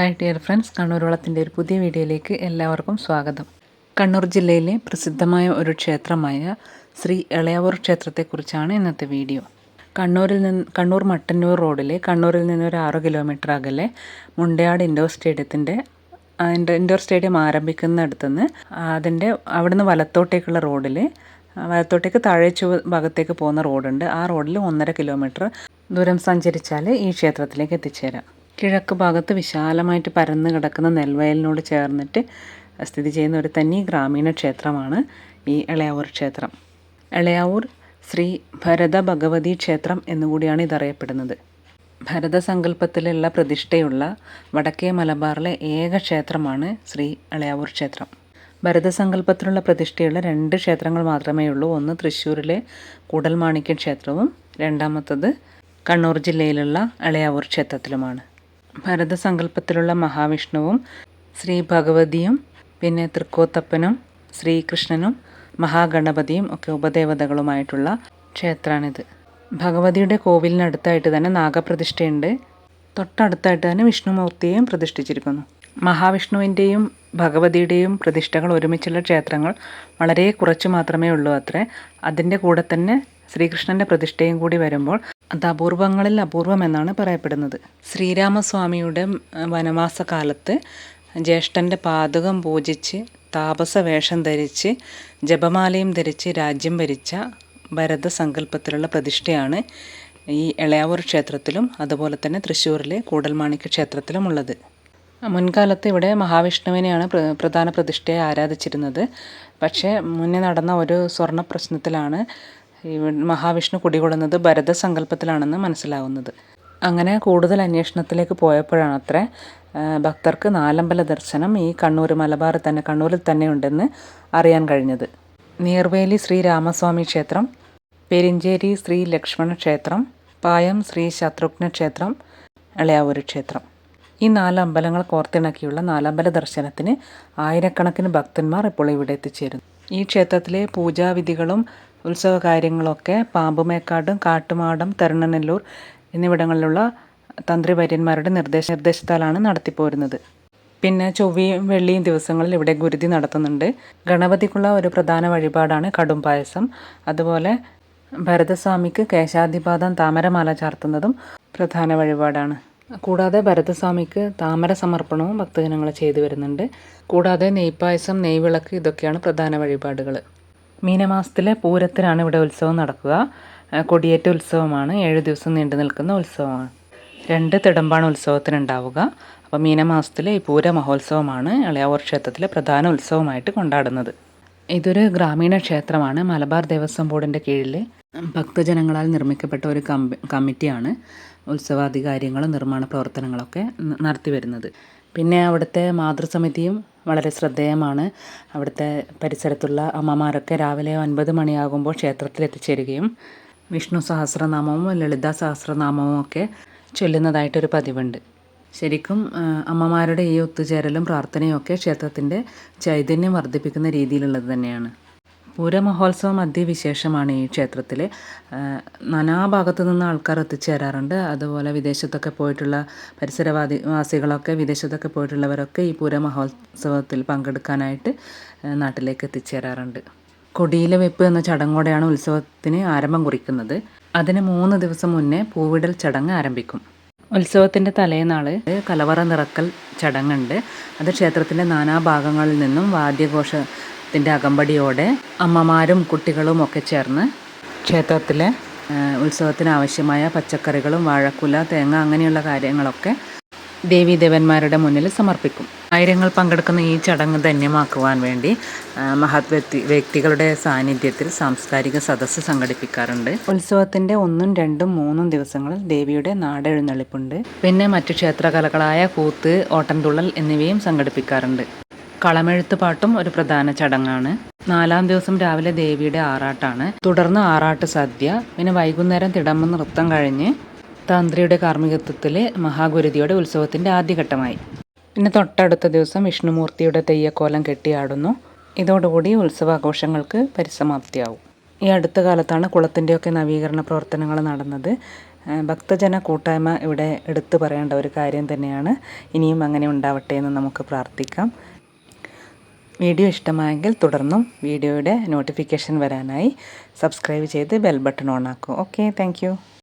Hi dear friends Kannur വളത്തിന്റെ ഒരു പുതിയ വീഡിയോയിലേക്ക് എല്ലാവർക്കും സ്വാഗതം. കണ്ണൂർ ജില്ലയിലെ പ്രസിദ്ധമായ ഒരു ക്ഷേത്രമായ ശ്രീ എളയാവൂർ ക്ഷേത്രത്തെക്കുറിച്ചാണ് ഇന്നത്തെ വീഡിയോ. കണ്ണൂരിൽ നിന്ന് കണ്ണൂർ മട്ടന്നൂർ റോഡിലെ കണ്ണൂരിൽ നിന്ന് ഒരു ആറ് കിലോമീറ്റർ അകലെ മുണ്ടയാട് ഇൻഡോർ സ്റ്റേഡിയത്തിന്റെ ഇൻഡോർ സ്റ്റേഡിയം ആരംഭിക്കുന്നിടത്തുനിന്ന് അതിന്റെ അവിടുന്ന് വലത്തോട്ടേക്കുള്ള റോഡിൽ വലത്തോട്ടേക്ക് താഴെ ഭാഗത്തേക്ക് പോകുന്ന റോഡുണ്ട്. ആ റോഡിൽ ഒന്നര കിലോമീറ്റർ ദൂരം സഞ്ചരിച്ചാൽ ഈ ക്ഷേത്രത്തിലേക്ക് എത്തിച്ചേരാം. കിഴക്ക് ഭാഗത്ത് വിശാലമായിട്ട് പരന്ന് കിടക്കുന്ന നെൽവയലിനോട് ചേർന്നിട്ട് സ്ഥിതി ചെയ്യുന്ന ഒരു തനി ഗ്രാമീണ ക്ഷേത്രമാണ് ഈ എളയാവൂർ ക്ഷേത്രം. എളയാവൂർ ശ്രീ ഭരത ഭഗവതി ക്ഷേത്രം എന്നുകൂടിയാണ് ഇതറിയപ്പെടുന്നത്. ഭരതസങ്കല്പത്തിലുള്ള പ്രതിഷ്ഠയുള്ള വടക്കേ മലബാറിലെ ഏക ക്ഷേത്രമാണ് ശ്രീ എളയാവൂർ ക്ഷേത്രം. ഭരതസങ്കല്പത്തിലുള്ള പ്രതിഷ്ഠയുള്ള രണ്ട് ക്ഷേത്രങ്ങൾ മാത്രമേ ഉള്ളൂ. ഒന്ന് തൃശ്ശൂരിലെ കൂടൽമാണിക്യ ക്ഷേത്രവും രണ്ടാമത്തത് കണ്ണൂർ ജില്ലയിലുള്ള എളയാവൂർ ക്ഷേത്രത്തിലുമാണ്. ഭരതസങ്കല്പത്തിലുള്ള മഹാവിഷ്ണുവും ശ്രീ ഭഗവതിയും പിന്നെ തൃക്കോത്തപ്പനും ശ്രീകൃഷ്ണനും മഹാഗണപതിയും ഒക്കെ ഉപദേവതകളുമായിട്ടുള്ള ക്ഷേത്രമാണിത് ഭഗവതിയുടെ കോവിലിനടുത്തായിട്ട് തന്നെ നാഗപ്രതിഷ്ഠയുണ്ട്. തൊട്ടടുത്തായിട്ട് തന്നെ വിഷ്ണുമൂർത്തിയെയും പ്രതിഷ്ഠിച്ചിരിക്കുന്നു. മഹാവിഷ്ണുവിന്റെയും ഭഗവതിയുടെയും പ്രതിഷ്ഠകൾ ഒരുമിച്ചുള്ള ക്ഷേത്രങ്ങൾ വളരെ കുറച്ച് മാത്രമേ ഉള്ളൂ അത്രേ. അതിന്റെ കൂടെ തന്നെ ശ്രീകൃഷ്ണന്റെ പ്രതിഷ്ഠയും കൂടി വരുമ്പോൾ അത് അപൂർവങ്ങളിൽ അപൂർവം എന്നാണ് പറയപ്പെടുന്നത്. ശ്രീരാമസ്വാമിയുടെ വനവാസ കാലത്ത് ജ്യേഷ്ഠന്റെ പാതകം പൂജിച്ച് താപസ വേഷം ധരിച്ച് ജപമാലയും ധരിച്ച് രാജ്യം ഭരിച്ച ഭരത സങ്കല്പത്തിലുള്ള പ്രതിഷ്ഠയാണ് ഈ എളയാവൂർ ക്ഷേത്രത്തിലും അതുപോലെ തന്നെ തൃശ്ശൂരിലെ കൂടൽമാണിക്യ ക്ഷേത്രത്തിലും ഉള്ളത്. മുൻകാലത്ത് ഇവിടെ മഹാവിഷ്ണുവിനെയാണ് പ്രധാന പ്രതിഷ്ഠയെ ആരാധിച്ചിരുന്നത്. പക്ഷേ മുന്നേ നടന്ന ഒരു സ്വർണ പ്രശ്നത്തിലാണ് മഹാവിഷ്ണു കുടികൊള്ളുന്നത് ഭരത ഭരതസങ്കല്പത്തിലാണെന്ന് മനസ്സിലാവുന്നത്. അങ്ങനെ കൂടുതൽ അന്വേഷണത്തിലേക്ക് പോയപ്പോഴാണ് അത്ര ഭക്തർക്ക് നാലമ്പല ദർശനം ഈ കണ്ണൂർ മലബാറിൽ തന്നെ കണ്ണൂരിൽ തന്നെ ഉണ്ടെന്ന് അറിയാൻ കഴിഞ്ഞത്. നീർവേലി ശ്രീ രാമസ്വാമി ക്ഷേത്രം പെരിഞ്ചേരി ശ്രീ ലക്ഷ്മണ ക്ഷേത്രം പായം ശ്രീ ശത്രുഘ്ന ക്ഷേത്രം ഇളയാവൂർ ക്ഷേത്രം. ഈ നാലമ്പലങ്ങൾ കോർത്തിണക്കിയുള്ള നാലമ്പല ദർശനത്തിന് ആയിരക്കണക്കിന് ഭക്തന്മാർ ഇപ്പോൾ ഇവിടെ എത്തിച്ചേരുന്നു. ഈ ക്ഷേത്രത്തിലെ പൂജാവിധികളും ഉത്സവ കാര്യങ്ങളൊക്കെ പാമ്പുമേക്കാടും കാട്ടുമാടം തരുണനെല്ലൂർ എന്നിവിടങ്ങളിലുള്ള തന്ത്രിവര്യന്മാരുടെ നിർദ്ദേശ നിർദ്ദേശത്താലാണ് നടത്തിപ്പോരുന്നത്. പിന്നെ ചൊവ്വയും വെള്ളിയും ദിവസങ്ങളിൽ ഇവിടെ ഗുരുതി നടത്തുന്നുണ്ട്. ഗണപതിക്കുള്ള ഒരു പ്രധാന വഴിപാടാണ് കടും പായസം. അതുപോലെ ഭരതസ്വാമിക്ക് കേശാധിപാതം താമരമാല ചാർത്തുന്നതും പ്രധാന വഴിപാടാണ്. കൂടാതെ ഭരതസ്വാമിക്ക് താമര സമർപ്പണവും ഭക്തജനങ്ങൾ ചെയ്തു വരുന്നുണ്ട്. കൂടാതെ നെയ്പായസം നെയ്വിളക്ക് ഇതൊക്കെയാണ് പ്രധാന വഴിപാടുകൾ മീനമാസത്തിലെ പൂരത്തിനാണ് ഇവിടെ ഉത്സവം നടക്കുക. കൊടിയേറ്റ ഉത്സവമാണ്. ഏഴ് ദിവസം നീണ്ടു നിൽക്കുന്ന ഉത്സവമാണ്. രണ്ട് തിടമ്പാണ് ഉത്സവത്തിനുണ്ടാവുക അപ്പോൾ മീനമാസത്തിലെ ഈ പൂര മഹോത്സവമാണ് ഇളയാവൂർ ക്ഷേത്രത്തിലെ പ്രധാന ഉത്സവമായിട്ട് കൊണ്ടാടുന്നത്. ഇതൊരു ഗ്രാമീണ ക്ഷേത്രമാണ്. മലബാർ ദേവസ്വം ബോർഡിന്റെ കീഴിൽ ഭക്തജനങ്ങളാൽ നിർമ്മിക്കപ്പെട്ട ഒരു കമ്മിറ്റിയാണ് ഉത്സവാധികാരികളും നിർമ്മാണ പ്രവർത്തനങ്ങളൊക്കെ നടത്തി വരുന്നത് പിന്നെ അവിടുത്തെ മാതൃസമിതിയും വളരെ ശ്രദ്ധേയമാണ്. അവിടുത്തെ പരിസരത്തുള്ള അമ്മമാരൊക്കെ രാവിലെ ഒൻപത് മണിയാകുമ്പോൾ ക്ഷേത്രത്തിൽ എത്തിച്ചേരുകയും വിഷ്ണു സഹസ്രനാമവും ലളിത സഹസ്രനാമവും ഒക്കെ ചൊല്ലുന്നതായിട്ടൊരു പതിവുണ്ട്. ശരിക്കും അമ്മമാരുടെ ഈ ഒത്തുചേരലും പ്രാർത്ഥനയും ഒക്കെ ക്ഷേത്രത്തിന്റെ ചൈതന്യം വർദ്ധിപ്പിക്കുന്ന രീതിയിലുള്ളത് തന്നെയാണ്. പൂരമഹോത്സവം അതിവിശേഷമാണ് ഈ ക്ഷേത്രത്തിൽ നാനാഭാഗത്തു നിന്ന് ആൾക്കാർ എത്തിച്ചേരാറുണ്ട്. അതുപോലെ വിദേശത്തൊക്കെ പോയിട്ടുള്ള പരിസരവാദി വാസികളൊക്കെ വിദേശത്തൊക്കെ പോയിട്ടുള്ളവരൊക്കെ ഈ പൂരമഹോത്സവത്തിൽ പങ്കെടുക്കാനായിട്ട് നാട്ടിലേക്ക് എത്തിച്ചേരാറുണ്ട്. കൊടിയിലെ വെപ്പ് എന്ന ചടങ്ങോടെയാണ് ഉത്സവത്തിന് ആരംഭം കുറിക്കുന്നത്. അതിന് മൂന്ന് ദിവസം മുന്നേ പൂവിടൽ ചടങ്ങ് ആരംഭിക്കും. ഉത്സവത്തിന്റെ തലേനാൾ കലവറ നിറക്കൽ ചടങ്ങുണ്ട്. അത് ക്ഷേത്രത്തിന്റെ നാനാഭാഗങ്ങളിൽ നിന്നും വാദ്യഘോഷ ത്തിന്റെ അകമ്പടിയോടെ അമ്മമാരും കുട്ടികളും ഒക്കെ ചേർന്ന് ക്ഷേത്രത്തിലെ ഉത്സവത്തിന് ആവശ്യമായ പച്ചക്കറികളും വാഴക്കുല തേങ്ങ അങ്ങനെയുള്ള കാര്യങ്ങളൊക്കെ ദേവീദേവന്മാരുടെ മുന്നിൽ സമർപ്പിക്കും. ആയിരങ്ങൾ പങ്കെടുക്കുന്ന ഈ ചടങ്ങ് ധന്യമാക്കുവാൻ വേണ്ടി മഹത് വ്യക്തി വ്യക്തികളുടെ സാന്നിധ്യത്തിൽ സാംസ്കാരിക സദസ്സ് സംഘടിപ്പിക്കാറുണ്ട്. ഉത്സവത്തിന്റെ ഒന്നും രണ്ടും മൂന്നും ദിവസങ്ങളിൽ ദേവിയുടെ നാടെഴുന്നള്ളിപ്പുണ്ട്. പിന്നെ മറ്റു ക്ഷേത്രകലകളായ കൂത്ത് ഓട്ടൻതുള്ളൽ എന്നിവയും സംഘടിപ്പിക്കാറുണ്ട്. കളമെഴുത്ത് പാട്ടും ഒരു പ്രധാന ചടങ്ങാണ്. നാലാം ദിവസം രാവിലെ ദേവിയുടെ ആറാട്ടാണ്. തുടർന്ന് ആറാട്ട് സദ്യ പിന്നെ വൈകുന്നേരം തിടമ്പ നൃത്തം കഴിഞ്ഞ് തന്ത്രിയുടെ കാർമ്മികത്വത്തിൽ മഹാഗുരുതിയുടെ ഉത്സവത്തിന്റെ ആദ്യഘട്ടമായി. പിന്നെ തൊട്ടടുത്ത ദിവസം വിഷ്ണുമൂർത്തിയുടെ തെയ്യക്കോലം കെട്ടിയാടുന്നു. ഇതോടുകൂടി ഉത്സവാഘോഷങ്ങൾക്ക് പരിസമാപ്തിയാവും. ഈ അടുത്ത കാലത്താണ് കുളത്തിന്റെയൊക്കെ നവീകരണ പ്രവർത്തനങ്ങൾ നടന്നത്. ഭക്തജന കൂട്ടായ്മ ഇവിടെ എടുത്തു പറയേണ്ട ഒരു കാര്യം തന്നെയാണ്. ഇനിയും അങ്ങനെ ഉണ്ടാവട്ടെ എന്ന് നമുക്ക് പ്രാർത്ഥിക്കാം. വീഡിയോ ഇഷ്ടമായെങ്കിൽ തുടർന്നും വീഡിയോയുടെ നോട്ടിഫിക്കേഷൻ വരാനായി സബ്സ്ക്രൈബ് ചെയ്ത് ബെൽ ബട്ടൺ ഓൺ ആക്കും. Okay thank